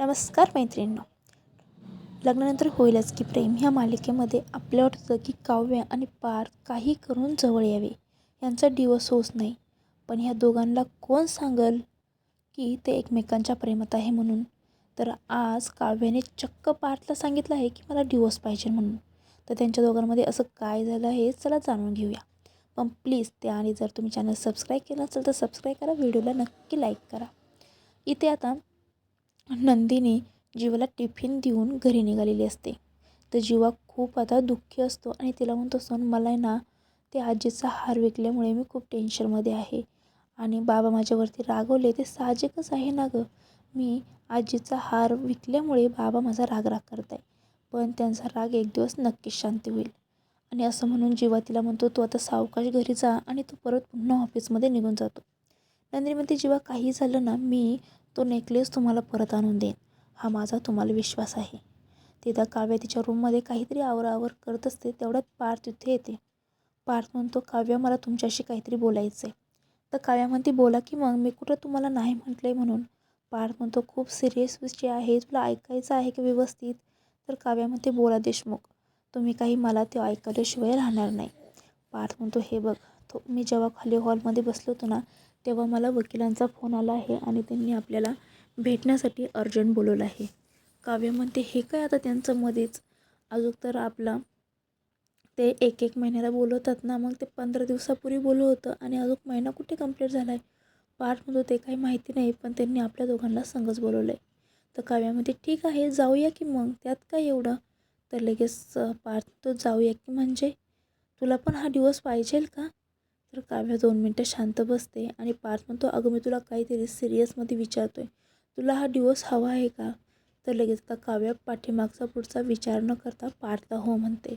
नमस्कार मैत्रिणींनो. लग्नानंतर होईलच की प्रेम ह्या मालिकेमध्ये आपल्या वाटतं की काव्य आणि पार काही करून जवळ यावे. यांचा डिवोर्स होच नाही. पण ह्या दोघांना कोण सांगल की ते एकमेकांच्या प्रेमात आहे म्हणून? तर आज काव्याने चक्क पार्थला सांगितलं आहे की मला डिवोर्स पाहिजे म्हणून. तर त्यांच्या दोघांमध्ये असं काय झालं आहे चला जाणून घेऊया. पण प्लीज ते आणि जर तुम्ही चॅनल सबस्क्राईब केलं असेल तर सबस्क्राईब करा. व्हिडिओला नक्की लाईक करा. इथे आता नंदिनी जीवाला टिफिन देऊन घरी निघालेली असते. तर जीवा खूप आता दुःखी असतो आणि तिला म्हणतो सण मला आहे ना ते आजीचा हार विकल्यामुळे मी खूप टेन्शनमध्ये आहे. आणि बाबा माझ्यावरती रागवले ते साहजिकच आहे ना गं. मी आजीचा हार विकल्यामुळे बाबा माझा राग राग करत आहे पण त्यांचा राग एक दिवस नक्कीच शांती होईल. आणि असं म्हणून जीवा तिला म्हणतो तू आता सावकाश घरी जा आणि तू परत पुन्हा ऑफिसमध्ये निघून जातो. नंदिनी म्हणते जेव्हा काही झालं ना मी तो नेकलेस तुम्हाला परत आणून देईन. हा माझा तुम्हाला विश्वास आहे. तिथं काव्या तिच्या रूममध्ये काहीतरी आवरावर करत असते तेवढ्यात पार्थ तिथे येते. पार्थ म्हणतो काव्या मला तुमच्याशी काहीतरी बोलायचं आहे तर काव्या म्हणते बोला की मग मी कुठं तुम्हाला नाही म्हटलं आहे म्हणून. पार्थ म्हणतो खूप सिरियस विषय आहे तुला ऐकायचं आहे की व्यवस्थित? तर काव्या म्हणते बोला देशमुख तुम्ही काही मला ते ऐकल्याशिवाय राहणार नाही. पार्थ म्हणतो हे बघ तो मी जेव्हा खाली हॉलमध्ये बसलो होतो ना तेव्हा मला वकिलांचा फोन आला आहे आणि त्यांनी आपल्याला भेटण्यासाठी अर्जंट बोलवलं आहे. काव्य म्हणते हे काय आता त्यांचं मध्येच? अजून तर आपला ते एक एक महिन्याला बोलवतात ना मग ते पंधरा दिवसापूर्वी बोलवलं होतं आणि अजून महिना कुठे कंप्लीट झाला आहे पार्थ म्हणतो ते काही माहिती नाही पण त्यांनी आपल्या दोघांना संगच बोलवलं आहे तर काव्यामध्ये ठीक आहे जाऊया की मग? त्यात काय एवढं? तर लगेच पार्थ तो जाऊया की म्हणजे? तुला पण हा दिवस पाहिजेल का? तर काव्य दोन मिनटं शांत बसते आणि पार्थ म्हणतो अगं मी तुला काहीतरी सिरियसमध्ये विचारतो आहे तुला हा डिवोर्स हवा आहे का? तर लगेच का काव्य पाठीमागचा पुढचा विचार न करता पार्थला हो म्हणते.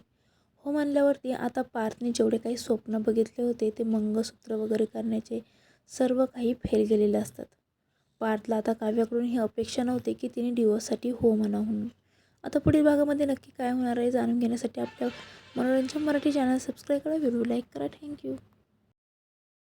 हो म्हणल्यावरती आता पार्थने जेवढे काही स्वप्न बघितले होते ते मंगळसूत्र वगैरे करण्याचे सर्व काही फेल गेलेले असतात. पार्थला आता काव्याकडून ही अपेक्षा नव्हती की तिने डिवोर्ससाठी हो म्हणा म्हणून. आता पुढील भागामध्ये नक्की काय होणार आहे जाणून घेण्यासाठी आपल्या मनोरंजन मराठी चॅनल सबस्क्राईब करा व्हिडिओ लाईक करा. Thank you.